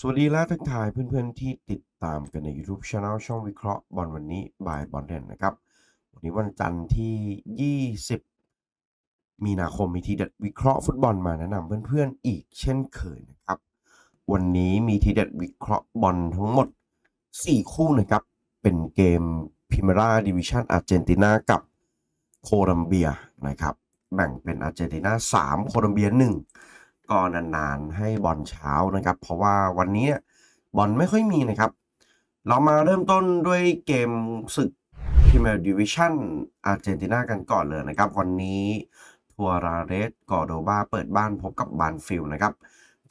สวัสดีและทักทายเพื่อนๆที่ติดตามกันใน YouTube Channel ช่องวิเคราะห์บอลวันนี้บายบอลเด่นนะครับ วันนี้วันจันทร์ที่ 20 มีนาคมมีทีเด็ดวิเคราะห์ฟุตบอลมาแนะนำเพื่อนๆอีกเช่นเคยนะครับ วันนี้มีทีเด็ดวิเคราะห์บอลทั้งหมด 4 คู่นะครับ เป็นเกมพิม e ราดิวิชันอาร์เจนตินากับโคลัมเบียนะครับ แบ่งเป็นอาร์เจนตินา3โคลัมเบีย1 ก็นานๆ ให้บอลเช้านะครับ เพราะว่าวันนี้บอลไม่ค่อยมีนะครับ เรามาเริ่มต้นด้วยเกมศึกพรีเมียร์ดิวิชั่นอาร์เจนตินากันก่อนเลยนะครับ วันนี้ทัวราเรสกอโดบาเปิดบ้านพบกับบานฟิลนะครับ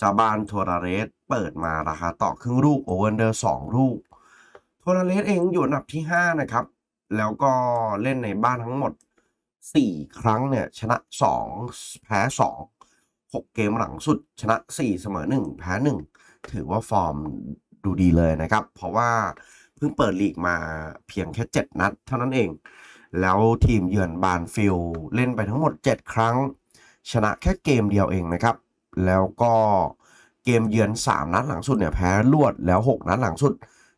จาบานทัวราเรสเปิดมาราคาต่อครึ่งลูกโอเวอร์เดอร์สองลูกทัวราเรสเองอยู่อันดับที่ 5 นะครับ แล้วก็เล่นในบ้านทั้งหมด 4 ครั้งเนี่ย ชนะ 2 แพ้ 2 6 เกมหลังสุด ชนะ 4 เสมอ 1 แพ้ 1 ถือว่าฟอร์มดูดีเลยนะครับ เพราะว่าเพิ่งเปิดลีกมาเพียงแค่ 7 นัดเท่านั้นเอง แล้วทีมเยือนบานฟิลเล่นไปทั้งหมด 7 ครั้ง ชนะแค่เกมเดียวเองนะครับ แล้วก็เกมเยือน 3 นัดหลังสุดเนี่ยแพ้รวดแล้ว 6 นัดหลังสุด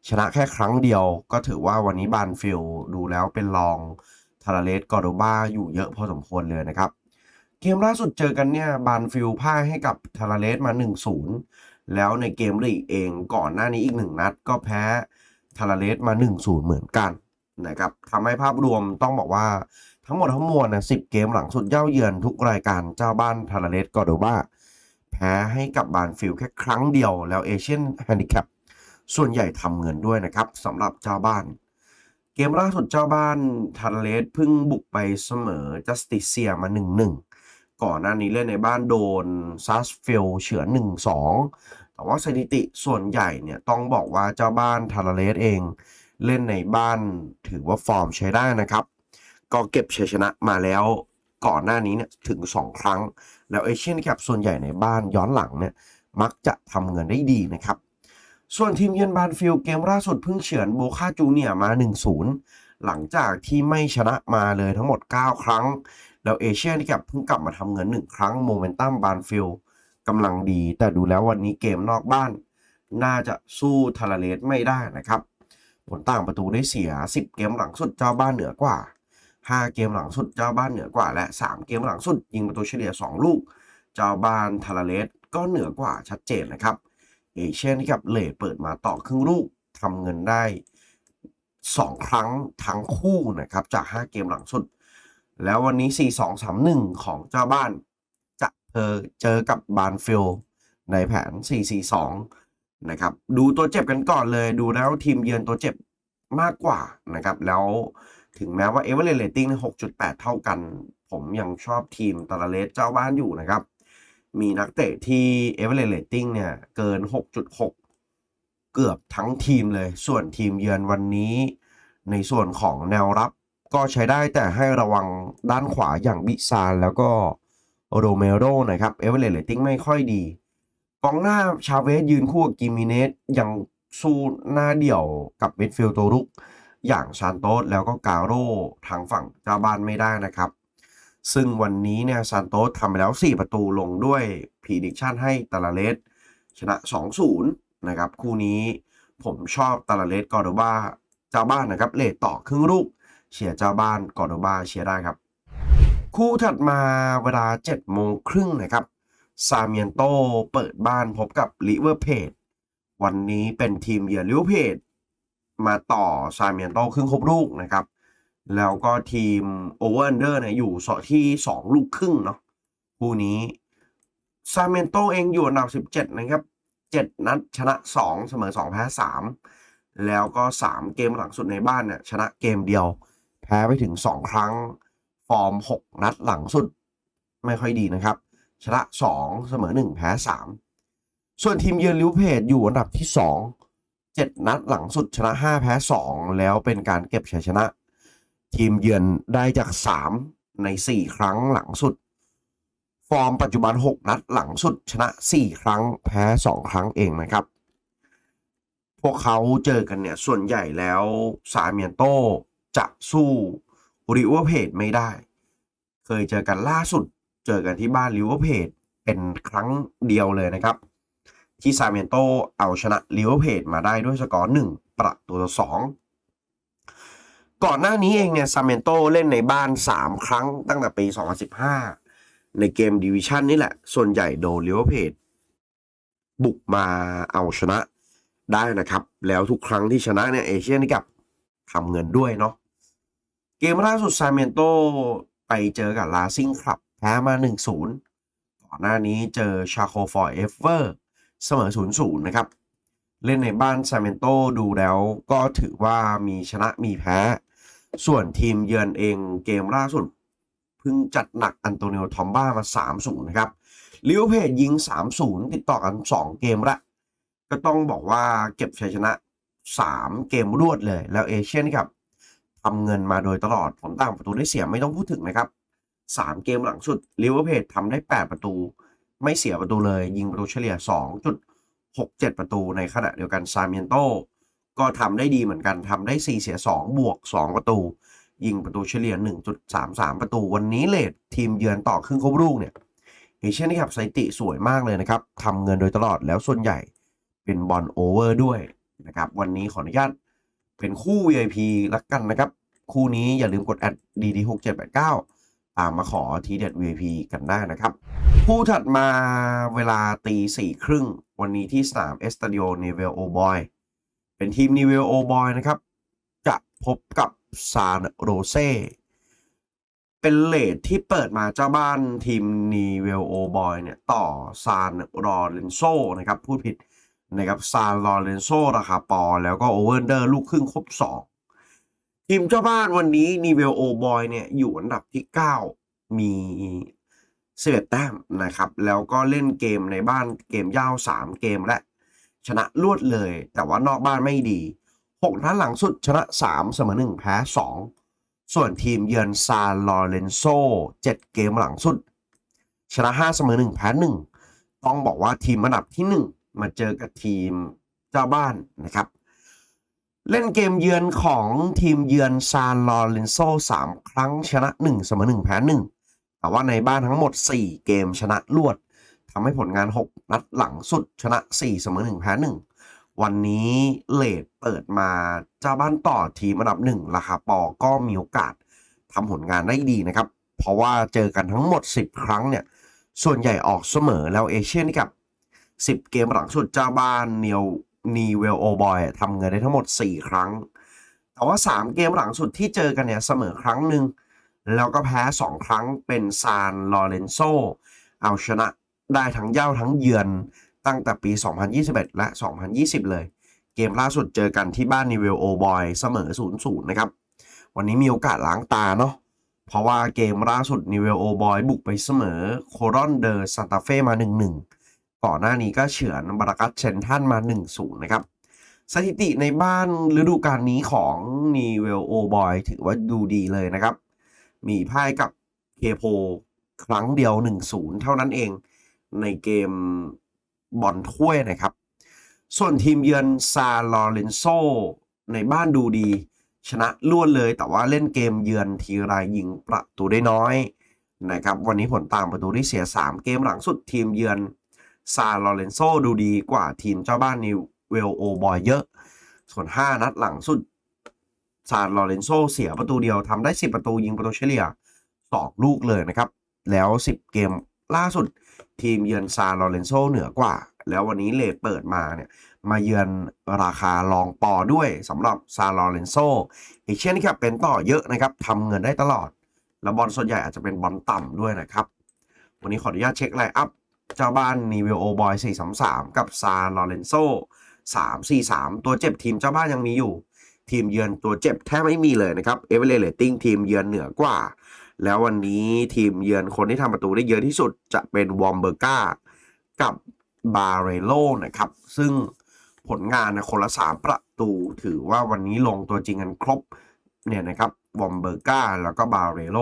ชนะแค่ครั้งเดียว ก็ถือว่าวันนี้บานฟิลดูแล้วเป็นรองทาราเลสกอร์โดบาอยู่เยอะพอสมควรเลยนะครับ เกมล่าสุดเจอกันเนี่ยบานฟิลพ่ายให้กับทาราเลสมา 1-0 แล้วในเกมลีกเองก่อนหน้านี้อีกหนึ่งนัดก็แพ้ทาราเลสมา 1-0 เหมือนกันนะครับทำให้ภาพรวมต้องบอกว่าทั้งหมดทั้งมวลนะ10เกมหลังสุดเย่าเยือนทุกรายการเจ้าบ้านทาราเลสกอโดบาแพ้ให้กับบานฟิลแค่ครั้งเดียวแล้วเอเชียนแฮนดิแคปส่วนใหญ่ทำเงินด้วยนะครับสำหรับเจ้าบ้าน เกมล่าสุดเจ้าบ้านทาราเลสเพิ่งบุกไปเสมอจัสติเซียมา1-1 ก่อนหน้านี้เล่นในบ้านโดนซัสฟิลเฉือน1-2 แต่ว่าสถิติส่วนใหญ่เนี่ยต้องบอกว่าเจ้าบ้านทาราเลสเอง เล่นในบ้านถือว่าฟอร์มใช้ได้นะครับ ก็เก็บชัยชนะมาแล้วก่อนหน้านี้เนี่ยถึง 2 ครั้ง แล้วเอเชียนแคปส่วนใหญ่ในบ้านย้อนหลังเนี่ยมักจะทำเงินได้ดีนะครับ ส่วนทีมเยือนบานฟิลเกมล่าสุดเพิ่งเฉือนโบคาจูเนียมา 1-0 หลังจากที่ไม่ชนะมาเลยทั้งหมด 9 ครั้ง แล้วเอเชียนแคปเพิ่งกลับมาทำเงิน1ครั้งโมเมนตัมบานฟิลกำลังดี แต่ดูแล้ววันนี้เกมนอกบ้าน น่าจะสู้ทาราเลสไม่ได้นะครับ ผลต่างประตูได้เสีย 10 เกมหลังสุดเจ้าบ้านเหนือกว่า 5 เกมหลังสุดเจ้าบ้านเหนือกว่า และ 3 เกมหลังสุดยิงประตูเฉลี่ย 2 ลูก เจ้าบ้านทาราเลสก็เหนือกว่าชัดเจนนะครับเอเชียนกับเลดเปิดมาต่อครึ่งลูกทำเงินได้ 2 ครั้งทั้งคู่นะครับจาก 5 เกมหลังสุด แล้ววันนี้ 4-2-3-1 ของเจ้าบ้านจะเจอเจอกับบานฟิลในแผน 4-4-2 นะครับ ดูตัวเจ็บกันก่อนเลย ดูแล้วทีมเยือนตัวเจ็บมากกว่านะครับ แล้วถึงแม้ว่าเอเวอเรสเรตติ้ง6.8 เท่ากัน ผมยังชอบทีมตาลาเลสเจ้าบ้านอยู่นะครับ มีนักเตะที่ average rating เนี่ยเกิน 6.6 เกือบทั้งทีมเลย ส่วนทีมเยือนวันนี้ ในส่วนของแนวรับ ก็ใช้ได้แต่ให้ระวังด้านขวาอย่างบิซานแล้วก็โรเมโรนะครับ average rating ไม่ค่อยดีกองหน้าชาเวสยืนคู่กับกิมิเนสยังสู้หน้าเดี่ยวกับเมดฟิลตัวรุก อย่างซานโตสแล้วก็กาโร่ทางฝั่งเจ้าบ้านไม่ได้นะครับ ซึ่งวันนี้เนี่ยซานโตสทำไปแล้ว 4 ประตูลงด้วยพีดิชั่นให้ตาลาเลสชนะ 2-0 นะครับ คู่นี้ผมชอบตาลาเลสกอร์โดบาเจ้าบ้านนะครับเลทต่อครึ่งลูก เชียร์เจ้าบ้านกอร์โดบาเชียร์ได้ครับ คู่ถัดมาเวลา7โมงครึ่งนะครับซาเมียนโตเปิดบ้านพบกับลิเวอร์เพจวันนี้เป็นทีมเยือนลิเวอร์เพจมาต่อซาเมียนโตครึ่งครบลูกนะครับ แล้วก็ทีมโอเวอร์เดอร์เนี่ยอยู่สอที่ 2 ลูกครึ่งเนาะคู่นี้ซาเมนโตเองอยู่อันดับ 17 นะครับ 7 นัดชนะ 2 เสมอ 2 แพ้ 3 แล้วก็ 3 เกมหลังสุดในบ้านเนี่ยชนะเกมเดียว แพ้ไปถึง 2 ครั้ง ฟอร์ม 6 นัดหลังสุด ไม่ค่อยดีนะครับ ชนะ 2 เสมอ 1 แพ้ 3 ส่วนทีมเยือนลิเวเพจอยู่อันดับที่ 2 7 นัดหลังสุดชนะ 5 แพ้ 2 แล้วเป็นการเก็บชัยชนะ ทีมเยือนได้จาก 3 ใน 4 ครั้งหลังสุด ฟอร์มปัจจุบัน 6 นัดหลังสุดชนะ 4 ครั้งแพ้ 2 ครั้งเองนะครับ พวกเขาเจอกันเนี่ยส่วนใหญ่แล้วซาเมียนโต จะสู้ริเวอร์เพจไม่ได้ เคยเจอกันล่าสุด เจอกันที่บ้านริเวอร์เพจเป็นครั้งเดียวเลยนะครับ ที่ซาเมนโตเอาชนะลิเวอร์เพจมาได้ด้วยสกอร์หนึ่งประตูต่อสองก่อนหน้านี้เองเนี่ยซาเมนโตเล่นในบ้าน 3 ครั้งตั้งแต่ปี 2015 ในเกมดิวิชันนี่แหละ ส่วนใหญ่โดนลิเวอร์เพจบุกมาเอาชนะได้นะครับ แล้วทุกครั้งที่ชนะเนี่ยเอเชียนี่กับทำเงินด้วยเนาะ เกมล่าสุดซาเมนโตไปเจอกับลาซิงครับแพ้มา 1-0 ก่อนหน้านี้เจอชาโคฟอร์เอฟเวอร์เสมอ 0-0 นะครับ เล่นในบ้านซาเมนโตดูแล้วก็ถือว่ามีชนะมีแพ้ ส่วนทีมเยือนเองเกมล่าสุดเพิ่งจัดหนักอันโตนิโอทอมบ้ามา 3-0 นะครับลิเวอร์เพจยิง 3-0 ติดต่อกัน 2 เกมละก็ต้องบอกว่าเก็บชัยชนะ 3 เกมรวดเลย แล้วเอเชียนครับ ทำเงินมาโดยตลอดผลต่างประตูได้เสียไม่ต้องพูดถึงนะครับ 3 เกมหลังสุดลิเวอร์เพจทำได้ 8 ประตู ไม่เสียประตูเลย ยิงประตูเฉลี่ย 2.67 ประตูในขณะเดียวกันซาเมียนโตก็ทำได้ดีเหมือนกันทำได้ 4 เสีย 2 บวก 2 ประตู ยิงประตูเฉลี่ย 1.33 ประตู วันนี้เลททีมเยือนต่อครึ่งครบลูกเนี่ยเอเชียนนี่ครับสถิติสวยมากเลยนะครับทำเงินโดยตลอดแล้วส่วนใหญ่เป็นบอลโอเวอร์ด้วยนะครับ วันนี้ขออนุญาตเป็นคู่ VIP ละกันนะครับ คู่นี้อย่าลืมกดแอด DD 6 7 8 9ตามมาขอทีเด็ด VIP กันได้นะครับ คู่ถัดมาเวลาตีสี่ครึ่งวันนี้ที่สนามเอสตาดิโอเนเวลโอบอยเป็นทีมนิเวลโอบอยนะครับ จะพบกับซานโรเซเป็นเลทที่เปิดมาเจ้าบ้านทีมนีเวลโอบอยเนี่ย ต่อซานรอเรนโซนะครับ พูดผิดนะครับซานรอเรนโซราคาปอ แล้วก็โอเวอร์เดอร์ลูกครึ่งครบสอง ทีมเจ้าบ้านวันนี้นีเวลโอบอยเนี่ยอยู่อันดับที่ 9 มีเสียแต้มนะครับ แล้วก็เล่นเกมในบ้านเกมยาว 3 เกมและ ชนะรวดเลย แต่ว่านอกบ้านไม่ดี 6 นัดหลังสุดชนะ 3 เสมอ1แพ้ 2 ส่วนทีมเยือนซานลอเรนโซ7 เกมหลังสุด ชนะ 5 เสมอ1แพ้ 1 ต้องบอกว่าทีมอันดับที่ 1 มาเจอกับทีมเจ้าบ้านนะครับ เล่นเกมเยือนของทีมเยือนซานลอเรนโซ3 ครั้งชนะ 1 เสมอ1แพ้1แต่ว่าในบ้านทั้งหมด 4 เกมชนะรวดทำให้ผลงาน 6 นัดหลังสุดชนะ 4 เสมอ1แพ้1วันนี้เลดเปิดมาเจ้าบ้านต่อทีมอันดับ 1 ราคาปอก็มีโอกาสทำผลงานได้ดีนะครับ เพราะว่าเจอกันทั้งหมด 10 ครั้งเนี่ย ส่วนใหญ่ออกเสมอแล้วเอเชียนกับ 10 เกมหลังสุดเจ้าบ้านเนียว นีเวลโอบอยทำเงินได้ทั้งหมด 4 ครั้ง แต่ว่า 3 เกมหลังสุดที่เจอกันเนี่ยเสมอครั้งหนึ่ง แล้วก็แพ้ 2 ครั้งเป็นซานลอเรนโซ เอาชนะได้ทั้งเย่าทั้งเยือนตั้งแต่ปี 2021 และ 2020 เลย เกมล่าสุดเจอกันที่บ้านนิเวลโอบอยเสมอ 0-0 นะครับ วันนี้มีโอกาสล้างตาเนาะเพราะว่าเกมล่าสุดนิเวลโอบอยบุกไปเสมอโครอนเดอร์ซานตาเฟ่มา 1-1 ก่อนหน้านี้ก็เฉือนบารากัสเชนทันมา 1-0 นะครับ สถิติในบ้านฤดูกาลนี้ของนีเวลโอบอยถือว่าดูดีเลยนะครับ มีพ่ายกับเคโพครั้งเดียว 1-0 เท่านั้นเองในเกมบอลถ้วยนะครับ ส่วนทีมเยือนซาลอเรนโซในบ้านดูดี ชนะล้วนเลยแต่ว่าเล่นเกมเยือนทีไรยิงประตูได้น้อยนะครับ วันนี้ผลตามประตูได้เสีย 3 เกมหลังสุดทีมเยือน ซาลอเรนโซดูดีกว่าทีมเจ้าบ้านนิเวลโอบอยเยอะ ส่วน 5 นัดหลังสุดซาลอเรนโซเสียประตูเดียวทำได้ 10 ประตูยิงประตูเฉลี่ย2ลูกเลยนะครับ แล้ว 10 เกมล่าสุดทีมเยือนซาลอเรนโซเหนือกว่า แล้ววันนี้เลทเปิดมาเนี่ยมาเยือนราคาลองปอด้วยสำหรับซาลอเรนโซเอเชียนี่ครับเป็นต่อเยอะนะครับทำเงินได้ตลอด แล้วบอลส่วนใหญ่อาจจะเป็นบอลต่ำด้วยนะครับ วันนี้ขออนุญาตเช็คไลน์อัพ เจ้าบ้านนีเวลโอบอย 433 กับซานลอเรนโซ 343 ตัวเจ็บทีมเจ้าบ้านยังมีอยู่ ทีมเยือนตัวเจ็บแทบไม่มีเลยนะครับเอเวอเรสติ้งทีมเยือนเหนือกว่า แล้ววันนี้ทีมเยือนคนที่ทำประตูได้เยอะที่สุดจะเป็นวอมเบอร์กากับบาเรโลนะครับ ซึ่งผลงานนะคนละ 3 ประตูถือว่าวันนี้ลงตัวจริงกันครบเนี่ยนะครับวอมเบอร์กาแล้วก็บาเรโล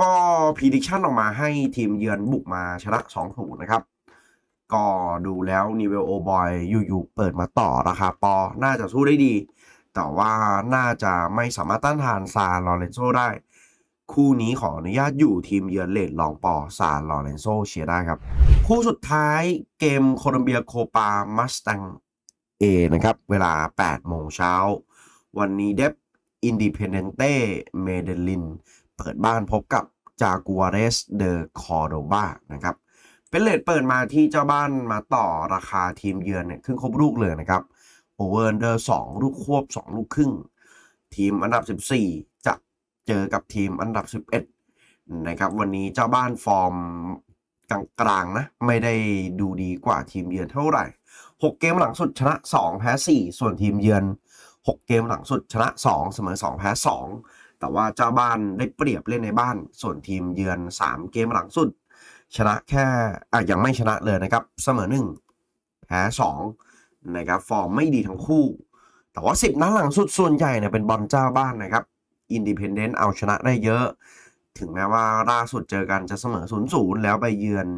ก็พีดิชั่นออกมาให้ทีมเยือนบุกมาชนะ2-0นะครับ ก็ดูแล้วนิเวลโอบอยอยู่ๆเปิดมาต่อราคาปอน่าจะสู้ได้ดี แต่ว่าน่าจะไม่สามารถต้านทานซาลอเรนโซได้ คู่นี้ขออนุญาตอยู่ทีมเยือนเลดลองปอซานลอเรนโซเชียร์ได้ครับ คู่สุดท้ายเกมโคลอมเบียโคปามัสตังเอนะครับ เวลา 8 โมงเช้า วันนี้เดฟอินดิเพนเดนเต้เมเดลิน เปิดบ้านพบกับจากัวเรสเดอคอโดบานะครับเป็นเลทเปิดมาที่เจ้าบ้านมาต่อราคาทีมเยือนเนี่ยครึ่งครบลูกเลยนะครับโอเวอร์เดอร์สองลูกควบ 2 ลูกครึ่ง ทีมอันดับ 14 จะเจอกับทีมอันดับ 11 นะครับ วันนี้เจ้าบ้านฟอร์มกลางๆนะ ไม่ได้ดูดีกว่าทีมเยือนเท่าไหร่ 6 เกมหลังสุดชนะ 2 แพ้ 4 ส่วนทีมเยือน 6 เกมหลังสุดชนะ 2 เสมอ 2 แพ้ 2 แต่ว่าเจ้าบ้านได้เปรียบเล่นในบ้าน ส่วนทีมเยือน 3 เกมหลังสุด ชนะแค่อะยังไม่ชนะเลยนะครับ เสมอ1แพ้2นะครับฟอร์มไม่ดีทั้งคู่ แต่ว่า 10 นัดหลังสุดส่วนใหญ่เนี่ยเป็นบอลเจ้าบ้านนะครับอินดิเพนเดนต์เอาชนะได้เยอะ ถึงแม้ว่าล่าสุดเจอกันจะเสมอ 0-0 แล้วไปเยือน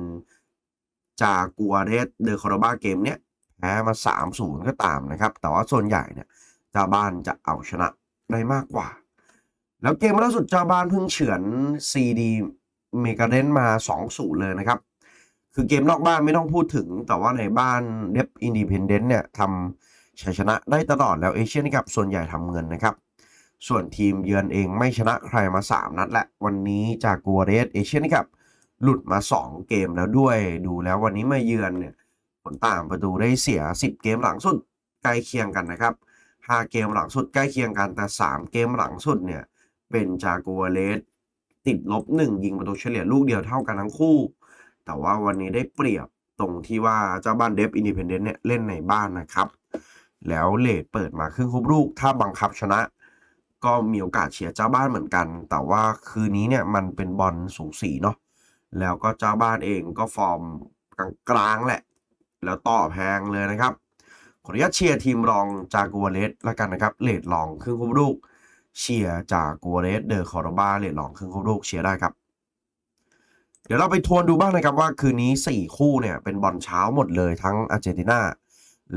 จากัวเรสเดอคอร์บาเกมเนี้ยแพ้มา 3-0 ก็ตามนะครับ แต่ว่าส่วนใหญ่เนี่ยเจ้าบ้านจะเอาชนะได้มากกว่า แล้วเกมล่าสุดเจ้าบ้านเพิ่งเฉือนซีดีเมกาเดนมา2-0เลยนะครับ คือเกมนอกบ้านไม่ต้องพูดถึง แต่ว่าในบ้านเดฟอินดิเพนเดนต์เนี่ยทำชัยชนะได้ตลอดแล้วเอเชียนกับส่วนใหญ่ทำเงินนะครับ ส่วนทีมเยือนเองไม่ชนะใครมา 3 นัดและวันนี้จากกัวเรสเอเชียนกับหลุดมา 2 เกมแล้วด้วยดูแล้ววันนี้มาเยือนเนี่ยผลต่างประตูได้เสีย 10 เกมหลังสุดใกล้เคียงกันนะครับ 5 เกมหลังสุดใกล้เคียงกันแต่ 3 เกมหลังสุดเนี่ย เป็นจากัวเรสติดลบ1ยิงประตูเฉลี่ยลูกเดียวเท่ากันทั้งคู่ แต่ว่าวันนี้ได้เปรียบตรงที่ว่าเจ้าบ้านเดฟอินดิเพนเดนต์เนี่ยเล่นในบ้านนะครับ แล้วเลดเปิดมาครึ่งครบลูก ถ้าบังคับชนะ ก็มีโอกาสเชียร์เจ้าบ้านเหมือนกัน แต่ว่าคืนนี้เนี่ยมันเป็นบอลสูสีเนาะแล้วก็เจ้าบ้านเองก็ฟอร์มกลางๆแหละ แล้วต่อแพงเลยนะครับขออนุญาตเชียร์ทีมรองจากัวเรสละกันนะครับเลดลองครึ่งครบลูก เชียร์จากัวเรสเดอคอร์บาเลดลองครึ่งครบลูกเชียร์ได้ครับ เดี๋ยวเราไปทวนดูบ้างนะครับว่าคืนนี้ 4 คู่เนี่ยเป็นบอลเช้าหมดเลยทั้งอาร์เจนตินา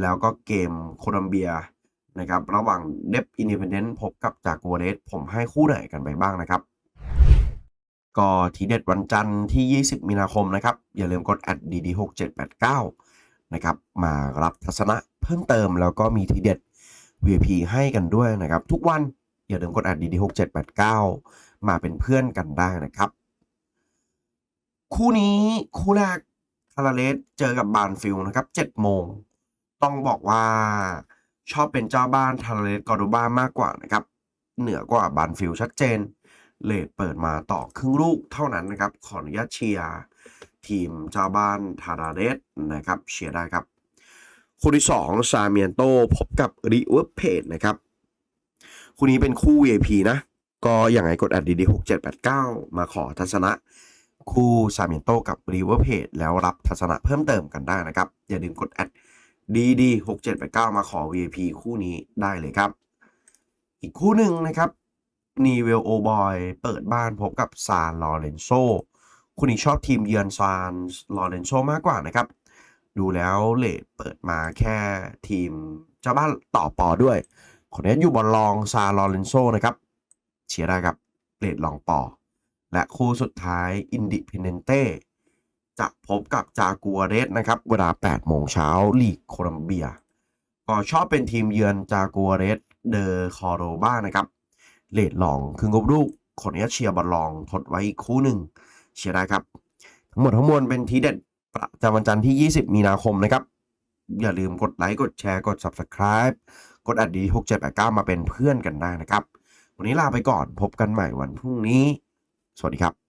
แล้วก็เกมโคลัมเบียนะครับระหว่างเดฟอินดิเพนเดนต์พบกับจากัวเรสผมให้คู่ไหนกันไปบ้างนะครับ ก็ทีเด็ดวันจันทร์ที่ 20 มีนาคมนะครับ อย่าลืมกดแอดดีดีหกเจ็ดแปดเก้านะครับมารับทัศนะเพิ่มเติมแล้วก็มีทีเด็ด VIP ให้กันด้วยนะครับ ทุกวัน อย่าลืมกดอดดีดีหกเจ็ดแปดเก้ามาเป็นเพื่อนกันได้นะครับ คู่นี้คู่แรกคาราเลสเจอกับบานฟิลนะครับ7โมง ต้องบอกว่าชอบเป็นเจ้าบ้านทาราเลสกอร์โดบามากกว่านะครับ เหนือกว่าบานฟิลชัดเจนเลดเปิดมาต่อครึ่งลูกเท่านั้นนะครับ ขออนุญาตเชียร์ทีมเจ้าบ้านทาราเลสนะครับเชียร์ได้ครับ คู่ที่ 2 ซาเมียนโตพบกับริเวอร์เพดนะครับ คู่นี้เป็นคู่ VIP นะ ก็อย่างไรกดแอดดีดีหกเจ็ดแปดเก้ามาขอทัศนะ คู่ซาเมนโตกับริเวอร์เพดแล้วรับทัศนะเพิ่มเติมกันได้นะครับ อย่าลืมกดแอดดีดีหกเจ็ดแปดเก้ามาขอ VIP คู่นี้ได้เลยครับ อีกคู่หนึ่งนะครับนีเวลโอบอยเปิดบ้านพบกับซานลอเรนโซคู่นี้ชอบทีมเยือนซานลอเรนโซมากกว่านะครับ ดูแล้วเลดเปิดมาแค่ทีมเจ้าบ้านต่อปอด้วย คนนี้อยู่บอลลองซาลอเรนโซนะครับเชียร์ได้ครับเลดลองปอ และคู่สุดท้ายอินดิเพนเดนเต้จะพบกับจากัวเรสนะครับ เวลา 8 โมงเช้าลีกโคลัมเบีย ก็ชอบเป็นทีมเยือนจากัวเรสเดอคอโรบ้านะครับเลดลองครึ่งกบลูกคนนี้เชียร์บอลลองทดไว้อีกคู่หนึ่งเชียร์ได้ครับ ทั้งหมดทั้งมวลเป็นทีเด็ดประจำวันจันทร์ที่ 20 มีนาคมนะครับ อย่าลืมกดไลค์กดแชร์กด Subscribe กดอัดดี6 7 8 9มาเป็นเพื่อนกันได้นะครับ วันนี้ลาไปก่อนพบกันใหม่วันพรุ่งนี้ สวัสดีครับ